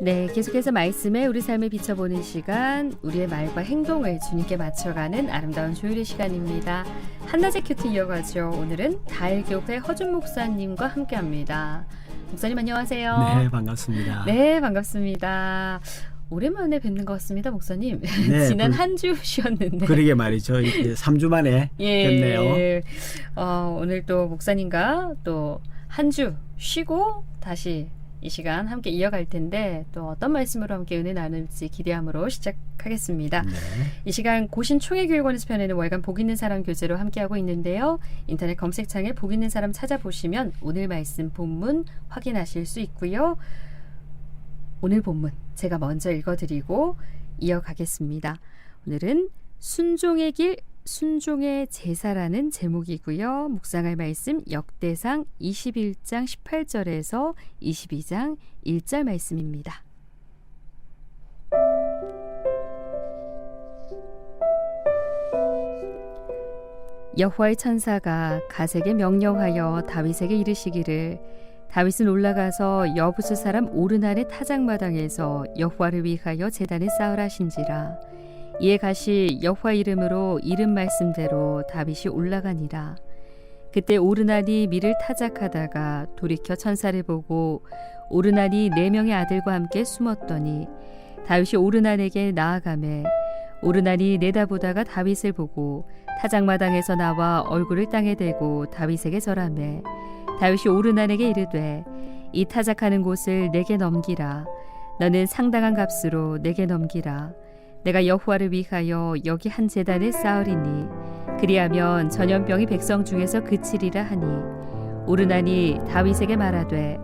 네, 계속해서 말씀에 우리 삶을 비춰보는 시간, 우리의 말과 행동을 주님께 맞춰가는 아름다운 조율의 시간입니다. 한낮의 큐티 이어가죠. 오늘은 다일교회 허준 목사님과 함께합니다. 목사님 안녕하세요. 네, 반갑습니다. 네, 반갑습니다. 오랜만에 뵙는 것 같습니다, 목사님. 네, 지난 그- 한주 쉬었는데. 그러게 말이죠. 이제 3주 만에 뵙네요. 예. 어, 오늘 또 목사님과 또 한 주 쉬고 다시 이 시간 함께 이어갈 텐데 또 어떤 말씀으로 함께 은혜 나눌지 기대함으로 시작하겠습니다. 네. 이 시간 고신 총회교육원에서 펴내는 월간 복 있는 사람 교재로 함께하고 있는데요. 인터넷 검색창에 복 있는 사람 찾아보시면 오늘 말씀 본문 확인하실 수 있고요. 오늘 본문 제가 먼저 읽어드리고 이어가겠습니다. 오늘은 순종의 길, 순종의 제사라는 제목이고요. 묵상할 말씀 역대상 21장 18절에서 22장 1절 말씀입니다. 여호와의 천사가 가세게 명령하여 다윗에게 이르시기를 다윗은 올라가서 여부스 사람 오르난의 타작마당에서 여호와를 위하여 제단을 쌓으라 하신지라 이에 가시 여호와 이름으로 이름 말씀대로 다윗이 올라가니라. 그때 오르난이 밀을 타작하다가 돌이켜 천사를 보고 오르난이 네 명의 아들과 함께 숨었더니 다윗이 오르난에게 나아가매 오르난이 내다보다가 다윗을 보고 타작마당에서 나와 얼굴을 땅에 대고 다윗에게 절하매 다윗이 오르난에게 이르되 이 타작하는 곳을 내게 넘기라. 너는 상당한 값으로 내게 넘기라 내가 여호와를 위하여 여기 한 제단을 쌓으리니 그리하면 전염병이 백성 중에서 그치리라 하니 오르나니 다윗에게 말하되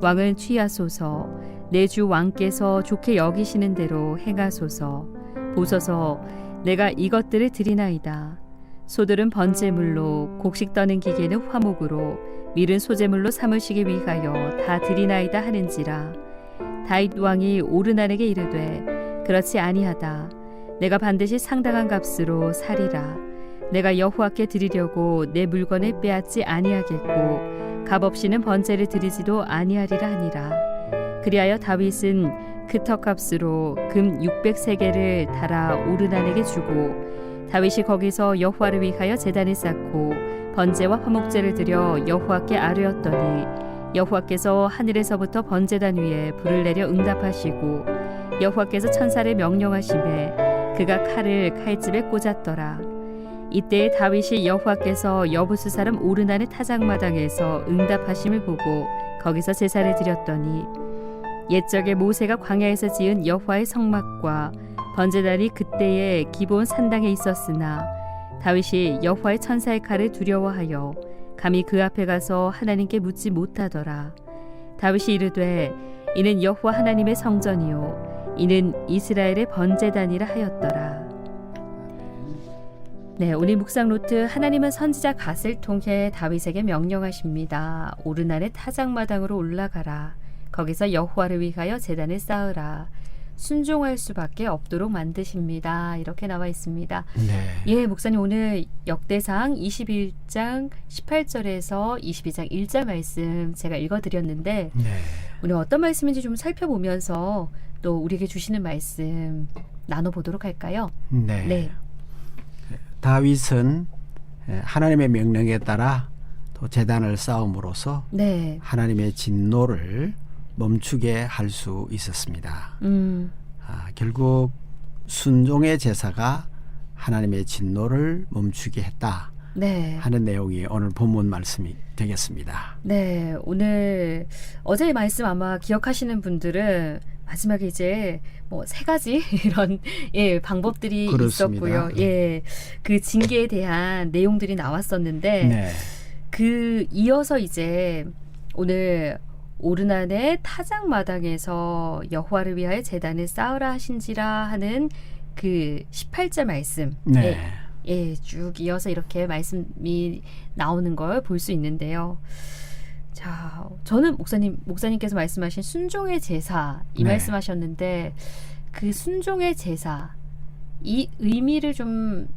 왕은 취하소서. 내 주 왕께서 좋게 여기시는 대로 행하소서. 보소서 내가 이것들을 드리나이다. 소들은 번제물로 곡식 떠는 기계는 화목으로 밀은 소제물로 삼으시기 위하여 다 드리나이다 하는지라. 다윗 왕이 오르난에게 이르되 그렇지 아니하다. 내가 반드시 상당한 값으로 사리라. 내가 여호와께 드리려고 내 물건을 빼앗지 아니하겠고 값 없이는 번제를 드리지도 아니하리라 하니라. 그리하여 다윗은 그 턱값으로 금 600세겔을 달아 오르난에게 주고 다윗이 거기서 여호와를 위하여 제단을 쌓고 번제와 화목제를 드려 여호와께 아뢰었더니 여호와께서 하늘에서부터 번제단 위에 불을 내려 응답하시고 여호와께서 천사를 명령하심에 그가 칼을 칼집에 꽂았더라 이때 다윗이 여호와께서 여부스 사람 오르난의 타작마당에서 응답하심을 보고 거기서 제사를 드렸더니 옛적에 모세가 광야에서 지은 여호와의 성막과 번제단이 그때의 기본 산당에 있었으나 다윗이 여호와의 천사의 칼을 두려워하여 감히 그 앞에 가서 하나님께 묻지 못하더라. 다윗이 이르되 이는 여호와 하나님의 성전이요 이는 이스라엘의 번제단이라 하였더라. 네, 오늘 묵상 노트 하나님은 선지자 갓을 통해 다윗에게 명령하십니다. 오르날의 타작마당으로 올라가라. 거기서 여호와를 위하여 제단을 쌓으라. 순종할 수밖에 없도록 만드십니다. 이렇게 나와 있습니다. 네. 예, 목사님 오늘 역대상 21장 18절에서 22장 1절 말씀 제가 읽어드렸는데 네. 오늘 어떤 말씀인지 좀 살펴보면서 또 우리에게 주시는 말씀 나눠보도록 할까요? 네. 네. 다윗은 하나님의 명령에 따라 또 제단을 쌓음으로써 네. 하나님의 진노를 멈추게 할 수 있었습니다. 음, 아, 결국 순종의 제사가 하나님의 진노를 멈추게 했다 네. 하는 내용이 오늘 본문 말씀이 되겠습니다. 네, 오늘 어제의 말씀 아마 기억하시는 분들은 마지막에 이제 뭐 세 가지 이런 예 방법들이 그렇습니다. 있었고요. 예, 그 징계에 대한 내용들이 나왔었는데 네. 그 이어서 이제 오늘 오르난의 타작 마당에서 여호와를 위하여 제단을 쌓으라 하신지라 하는 그 18절 말씀. 네. 예, 예, 쭉 이어서 이렇게 말씀이 나오는 걸 볼 수 있는데요. 자, 저는 목사님 목사님께서 말씀하신 순종의 제사 이 네. 말씀하셨는데 그 순종의 제사 이 의미를 좀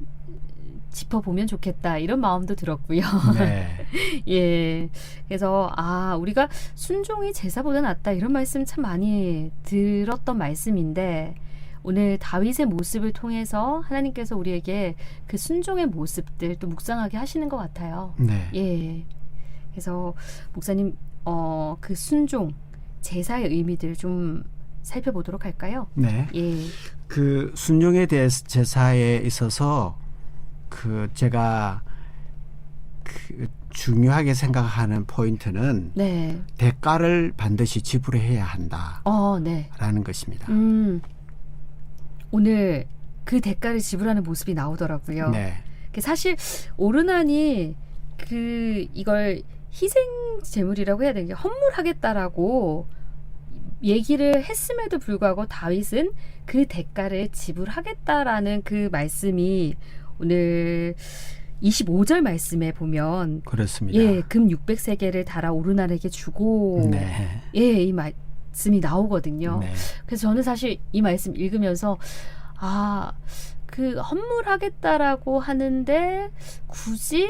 짚어보면 좋겠다 이런 마음도 들었고요. 네. 예. 그래서 아 우리가 순종이 제사보다 낫다 이런 말씀 참 많이 들었던 말씀인데 오늘 다윗의 모습을 통해서 하나님께서 우리에게 그 순종의 모습들 또 묵상하게 하시는 것 같아요. 네. 예. 그래서 목사님 어 그 순종 제사의 의미들 좀 살펴보도록 할까요? 네. 예. 그 순종에 대해서 제사에 있어서 그 제가 그 중요하게 생각하는 포인트는 네. 대가를 반드시 지불해야 한다라는 어, 네. 것입니다. 음. 오늘 그 대가를 지불하는 모습이 나오더라고요. 네. 그 사실 오르난이 그 이걸 희생 제물이라고 해야 되는 게 헌물하겠다라고 얘기를 했음에도 불구하고 다윗은 그 대가를 지불하겠다라는 그 말씀이 오늘 25절 말씀에 보면 그렇습니다. 예, 금 600세계를 달아 오르난에게 주고 네. 예, 이 말씀이 나오거든요. 네. 그래서 저는 사실 이 말씀 읽으면서 아, 그 헌물하겠다라고 하는데 굳이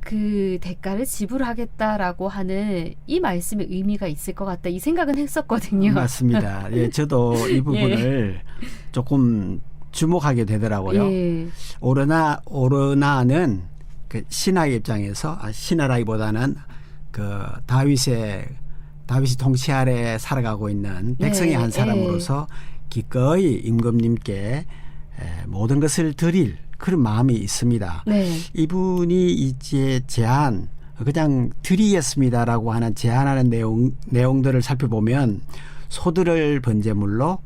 그 대가를 지불하겠다라고 하는 이 말씀의 의미가 있을 것 같다 이 생각은 했었거든요. 맞습니다. 예, 저도 이 부분을 조금 주목하게 되더라고요. 예. 오르나 오르나는 그 신하의 입장에서 아, 신하라기보다는 그 다윗의 다윗이 통치 아래 살아가고 있는 네, 백성의 한 예. 사람으로서 기꺼이 임금님께 에, 모든 것을 드릴 그런 마음이 있습니다. 네. 이분이 이제 제안 그냥 드리겠습니다라고 하는 제안하는 내용 내용들을 살펴보면 소들을 번제물로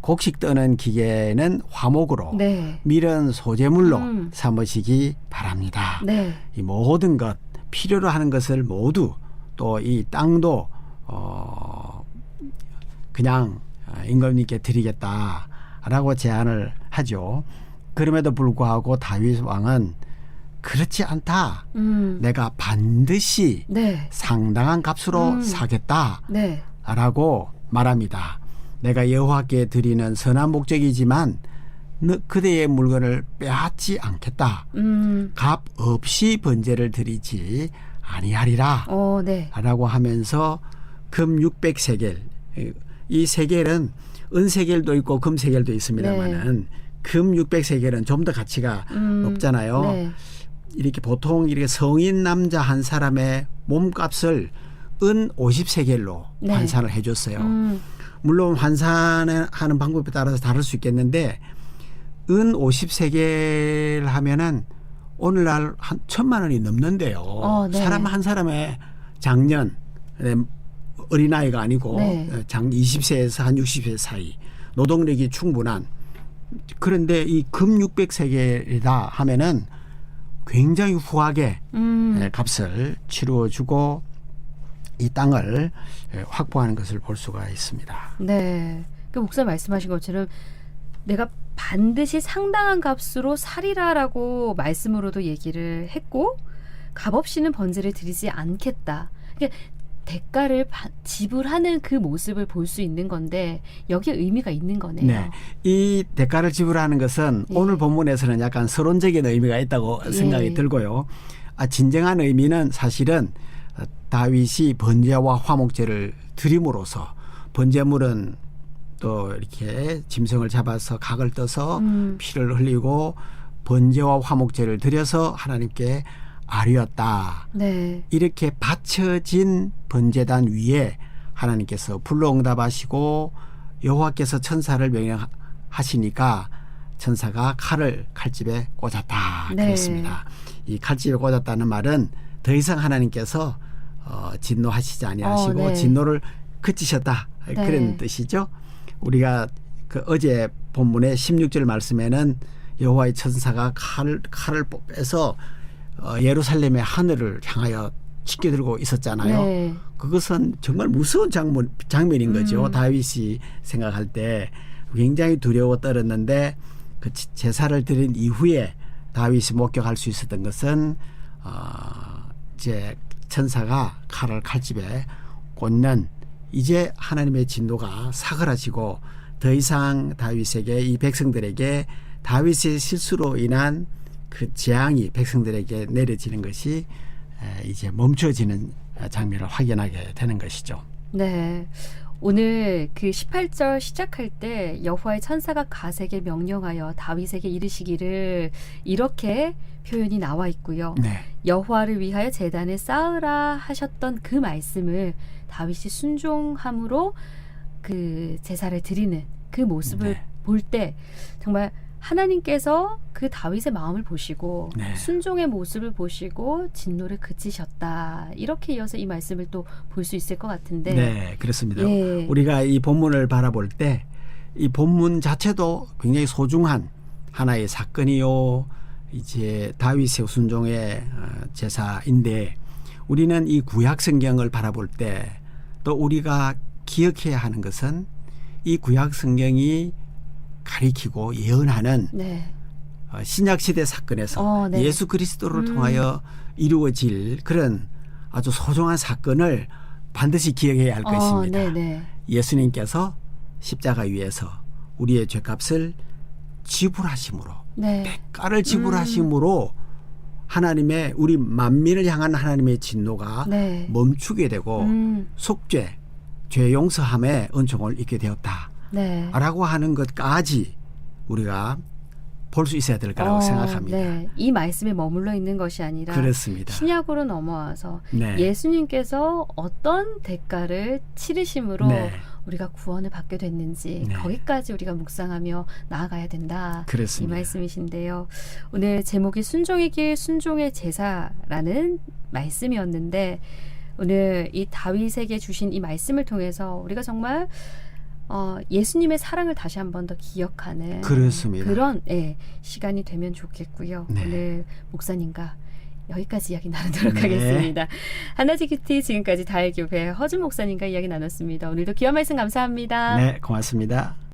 곡식 떠는 기계는 화목으로 네. 밀은 소재물로 음. 삼으시기 바랍니다. 네. 이 모든 것 필요로 하는 것을 모두 또 이 땅도 어 그냥 임금님께 드리겠다라고 제안을 하죠. 그럼에도 불구하고 다윗 왕은 그렇지 않다. 음. 내가 반드시 네. 상당한 값으로 음. 사겠다. 네. 라고 말합니다. 내가 여호와께 드리는 선한 목적이지만 너 그대의 물건을 빼앗지 않겠다. 음. 값 없이 번제를 드리지 아니하리라. 어, 네. 라고 하면서 금 600세겔 이 세겔은 은세겔도 있고 금세겔도 있습니다만은 금 600세겔은 좀 더 가치가 음. 높잖아요. 네. 이렇게 보통 이렇게 성인 남자 한 사람의 몸값을 은 50세겔로 네. 환산을 해 줬어요. 음. 물론 환산하는 방법에 따라서 다를 수 있겠는데 은 50세겔 하면은 오늘날 한 천만 원이 넘는데요. 어, 네. 사람 한 사람의 작년 네, 어린아이가 아니고 네. 장 20세에서 한 60세 사이 노동력이 충분한 그런데 이 금 600세겔이다 하면은 굉장히 후하게 음. 예, 값을 치루어 주고 이 땅을 예, 확보하는 것을 볼 수가 있습니다. 네. 그 목사 말씀하신 것처럼 내가 반드시 상당한 값으로 살이라라고 말씀으로도 얘기를 했고 값 없이는 번제를 드리지 않겠다. 그러니까 대가를 바- 지불하는 그 모습을 볼 수 있는 건데 여기에 의미가 있는 거네요. 네. 이 대가를 지불하는 것은 예. 오늘 본문에서는 약간 서론적인 의미가 있다고 예. 생각이 들고요. 아, 진정한 의미는 사실은 어, 다윗이 번제와 화목제를 드림으로써 번제물은 또 이렇게 짐승을 잡아서 각을 떠서 음. 피를 흘리고 번제와 화목제를 드려서 하나님께 아뢰었다. 네. 이렇게 바쳐진 번제단 위에 하나님께서 불러응답하시고 여호와께서 천사를 명령하시니까 천사가 칼을 칼집에 꽂았다 네. 그랬습니다. 이 칼집에 꽂았다는 말은 더 이상 하나님께서 어, 진노하시지 아니하시고 어, 네. 진노를 그치셨다 네. 그런 뜻이죠. 우리가 그 어제 본문의 16절 말씀에는 여호와의 천사가 칼 칼을 빼서 어, 예루살렘의 하늘을 향하여 치켜들고 있었잖아요. 네. 그것은 정말 무서운 장면, 장면인 거죠. 음. 다윗이 생각할 때 굉장히 두려워 떨었는데 그 지- 제사를 드린 이후에 다윗이 목격할 수 있었던 것은 어, 이제 천사가 칼을 칼집에 꽂는 이제 하나님의 진노가 사그라지고 더 이상 다윗에게 이 백성들에게 다윗의 실수로 인한 그 재앙이 백성들에게 내려지는 것이 에, 이제 멈춰지는 장면을 확인하게 되는 것이죠. 네. 오늘 그 18절 시작할 때 여호와의 천사가 가세게 명령하여 다윗에게 이르시기를 이렇게 표현이 나와 있고요. 네. 여호와를 위하여 제단을 쌓으라 하셨던 그 말씀을 다윗이 순종함으로 그 제사를 드리는 그 모습을 네. 볼때 정말 하나님께서 그 다윗의 마음을 보시고 네. 순종의 모습을 보시고 진노를 그치셨다. 이렇게 이어서 이 말씀을 또 볼 수 있을 것 같은데. 네, 그렇습니다. 예. 우리가 이 본문을 바라볼 때 이 본문 자체도 굉장히 소중한 하나의 사건이요. 이제 다윗의 순종의 어, 제사인데 우리는 이 구약 성경을 바라볼 때 또 우리가 기억해야 하는 것은 이 구약 성경이 가리키고 예언하는 네. 어, 신약 시대 사건에서 어, 네. 예수 그리스도를 음. 통하여 이루어질 그런 아주 소중한 사건을 반드시 기억해야 할 어, 것입니다. 네, 네. 예수님께서 십자가 위에서 우리의 죄값을 지불하심으로 네. 대가를 지불하심으로 하나님의 우리 만민을 향한 하나님의 진노가 네. 멈추게 되고 음, 속죄, 죄 용서함의 은총을 잊게 되었다. 네. 라고 하는 것까지 우리가 볼 수 있어야 될 거라고 어, 생각합니다. 네. 이 말씀에 머물러 있는 것이 아니라 그렇습니다. 신약으로 넘어와서 네. 예수님께서 어떤 대가를 치르심으로 네. 우리가 구원을 받게 됐는지 네. 거기까지 우리가 묵상하며 나아가야 된다. 이 그렇습니다. 말씀이신데요. 오늘 제목이 순종의 길, 순종의 제사라는 말씀이었는데 오늘 이 다윗에게 주신 이 말씀을 통해서 우리가 정말 어, 예수님의 사랑을 다시 한 번 더 기억하는 그렇습니다. 그런 예, 시간이 되면 좋겠고요. 네. 오늘 목사님과 여기까지 이야기 나누도록 네. 하겠습니다. 하나지 큐티 지금까지 다일교회 허준 목사님과 이야기 나눴습니다. 오늘도 귀한 말씀 감사합니다. 네, 고맙습니다.